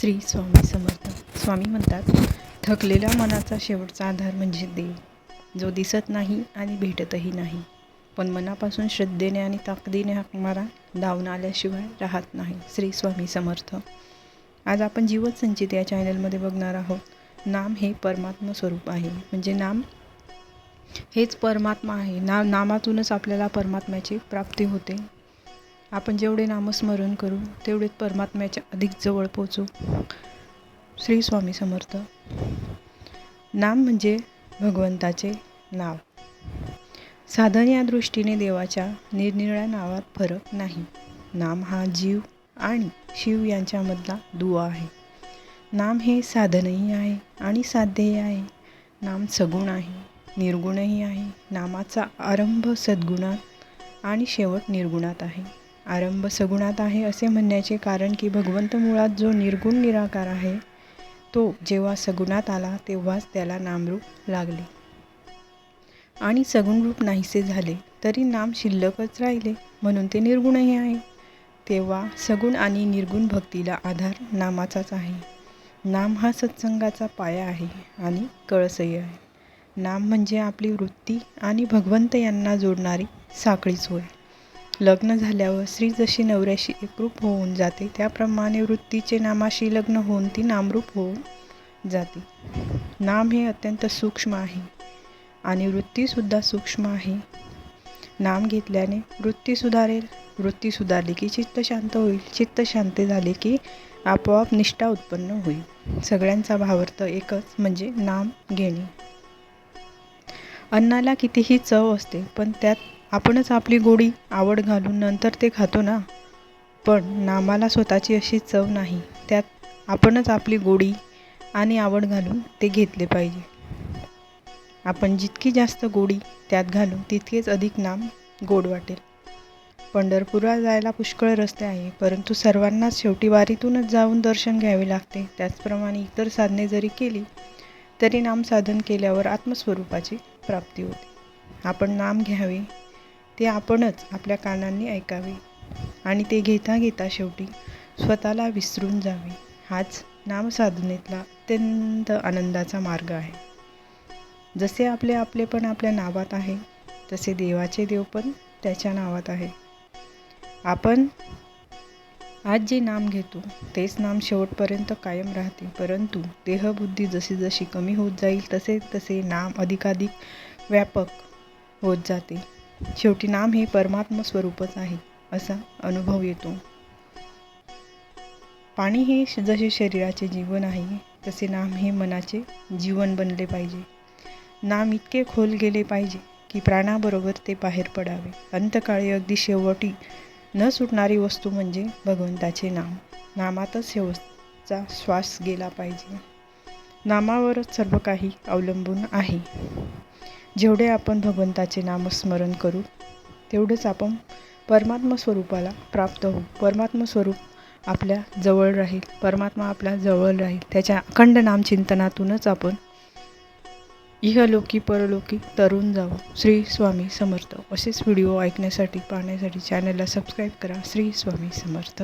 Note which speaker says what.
Speaker 1: श्री स्वामी समर्थ. स्वामी म्हणतात थकलेल्या मनाचा शेवटचा आधार म्हणजे देव. जो दिसत नाही आणि भेटतही नाही. पण मनापासून श्रद्धेने आणि ताकदीने हाकमारा धावून आल्याशिवाय राहत नाही. श्री स्वामी समर्थ. आज आपण जीवत संचित या चॅनलमध्ये बघणार आहोत. नाम हे परमात्मा स्वरूप आहे. म्हणजे नाम हेच परमात्मा आहे. ना नामातूनच आपल्याला परमात्म्याची प्राप्ती होते. आपण जेवढे नामस्मरण करू तेवढेच परमात्म्याच्या अधिक जवळ पोचू. श्री स्वामी समर्थ. नाम म्हणजे भगवंताचे नाव. साधन या दृष्टीने देवाच्या निरनिराळ्या नावात फरक नाही. नाम हा जीव आणि शिव यांच्यामधला दुवा आहे. नाम हे साधनही आहे आणि साध्यही आहे. नाम सगुण आहे निर्गुणही आहे. नामाचा आरंभ सद्गुणात आणि शेवट निर्गुणात आहे. आरंभ सगुणात आहे असे म्हणण्याचे कारण की भगवंत मुळात जो निर्गुण निराकार आहे तो जेव्हा सगुणात आला तेव्हाच त्याला नामरूप लागले. आणि सगुण रूप नाहीसे झाले तरी नाम शिल्लकच राहिले म्हणून ते निर्गुणही आहे. तेव्हा सगुण आणि निर्गुण भक्तीला आधार नामाचाच आहे. नाम हा सत्संगाचा पाया आहे आणि कळसही आहे. नाम म्हणजे आपली वृत्ती आणि भगवंत यांना जोडणारी साखळीच होय. लग्न झाल्यावर स्त्री जशी नवऱ्याशी एकरूप होऊन जाते त्याप्रमाणे वृत्तीचे नामाशी लग्न होऊन ती नामरूप होऊन जाते. नाम हे अत्यंत सूक्ष्म आहे आणि वृत्तीसुद्धा सूक्ष्म आहे. नाम घेतल्याने वृत्ती सुधारेल. वृत्ती सुधारली की चित्त शांत होईल. चित्त शांत झाले की आपोआप निष्ठा उत्पन्न होईल. सगळ्यांचा भावार्थ एकच म्हणजे नाम घेणे. अन्नाला कितीही चव असते पण त्यात आपणच आपली गोडी आवड घालून नंतर ते खातो ना. पण नामाला स्वतःची अशी चव नाही. त्यात आपणच आपली गोडी आणि आवड घालून ते घेतले पाहिजे. आपण जितकी जास्त गोडी त्यात घालू तितकेच अधिक नाम गोड वाटेल. पंढरपूरला जायला पुष्कळ रस्ते आहे परंतु सर्वांनाच शेवटी वारीतूनच जाऊन दर्शन घ्यावे लागते. त्याचप्रमाणे इतर साधने जरी केली तरी नाम साधन केल्यावर आत्मस्वरूपाची प्राप्ती होते. आपण नाम घ्यावे ते आपणच आपल्या कानांनी ऐकावे आणि ते घेता घेता शेवटी स्वतःला विसरून जावे. हाच नामसाधनेतला अत्यंत आनंदाचा मार्ग आहे. जसे आपले आपले पण आपल्या नावात आहे तसे देवाचे देव पण त्याच्या नावात आहे. आपण आज जे नाम घेतो तेच नाम शेवटपर्यंत कायम राहते परंतु देहबुद्धी जशी जशी कमी होत जाईल तसे तसे नाम अधिकाधिक व्यापक होत जाते. शेवटी नाम हे परमात्म स्वरूपच आहे असा अनुभव येतो. पाणी हे जसे शरीराचे जीवन आहे तसे नाम हे मनाचे जीवन बनले पाहिजे. नाम इतके खोल गेले पाहिजे की प्राणाबरोबर ते बाहेर पडावे. अंतकाळी अगदी शेवटी न सुटणारी वस्तू म्हणजे भगवंताचे नाम. नामातच शेवटचा श्वास गेला पाहिजे. नामावरच सर्व काही अवलंबून आहे. जेवढे आपण भगवंताचे नामस्मरण करू तेवढेच आपण परमात्मा स्वरूपाला प्राप्त होऊ. परमात्मा स्वरूप आपल्या जवळ राहील. परमात्मा आपल्या जवळ राहील. त्याच्या अखंड नामचिंतनातूनच आपण इहलोकी परलोकी तरुण जाऊ श्री स्वामी समर्थ. असेच व्हिडिओ ऐकण्यासाठी पाहण्यासाठी चॅनलला सबस्क्राईब करा. श्री स्वामी समर्थ.